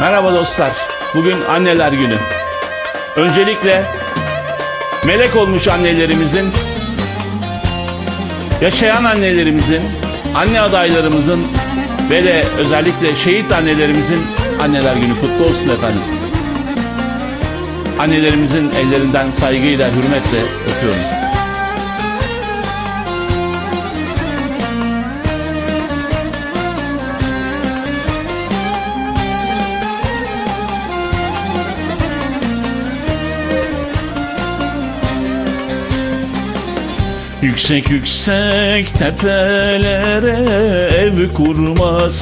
Merhaba dostlar. Bugün anneler günü. Öncelikle melek olmuş annelerimizin, yaşayan annelerimizin, anne adaylarımızın ve de özellikle şehit annelerimizin anneler günü kutlu olsun efendim. Annelerimizin ellerinden saygıyla, hürmetle öpüyorum. Yüksek yüksek tepelere ev kurmasınlar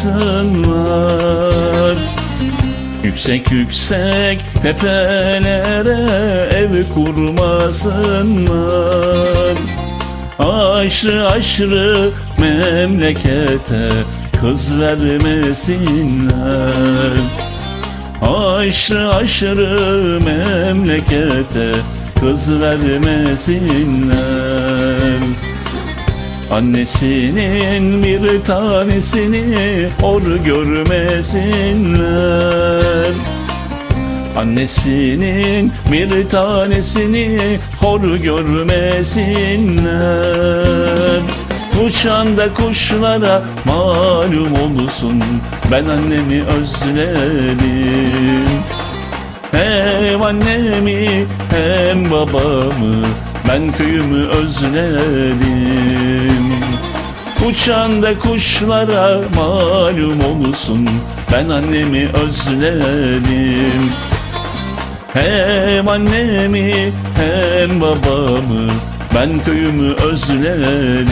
Yüksek yüksek tepelere ev kurmasınlar Aşrı aşrı memlekete kız vermesinler. Aşrı aşrı memlekete kız vermesinler Annesinin bir tanesini hor görmesinler. Annesinin bir tanesini hor görmesinler. Uçan da kuşlara malum olsun Ben annemi özledim Hem annemi hem babamı Ben köyümü özledim. Uçan da kuşlara malum olsun Ben annemi özledim. Hem annemi hem babamı Ben köyümü özledim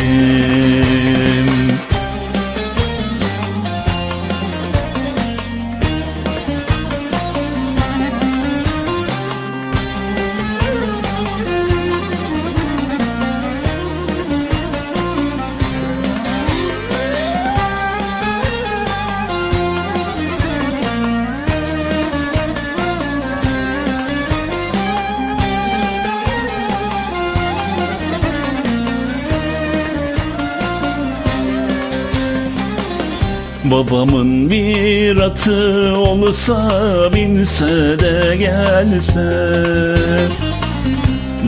Babamın bir atı olsa binse de gelse.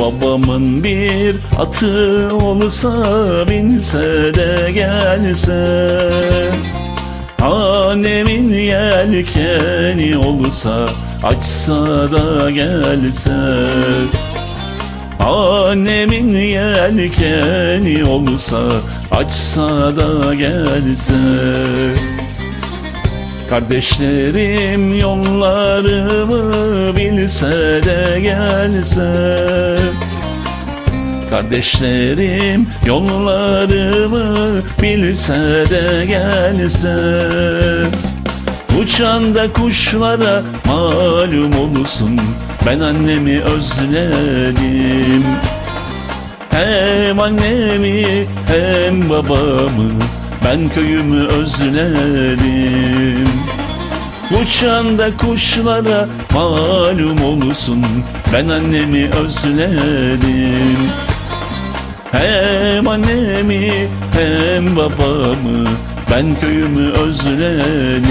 Babamın bir atı olsa binse de gelse. Annemin yelkeni olsa açsa da gelse Annemin yelkeni olsa açsa da gelse. Kardeşlerim yollarımı bilse de gelse. Kardeşlerim yollarımı bilse de gelse Uçan da kuşlara malum olsun. Ben annemi özledim. Hem annemi hem babamı Ben köyümü özledim. Uçan da kuşlara malum olsun. Ben annemi özledim. Hem annemi hem babamı Ben köyümü özledim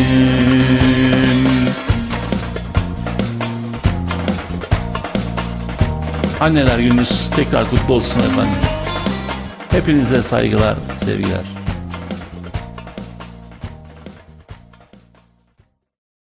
Anneler gününüz tekrar kutlu olsun efendim. Hepinize saygılar, sevgiler.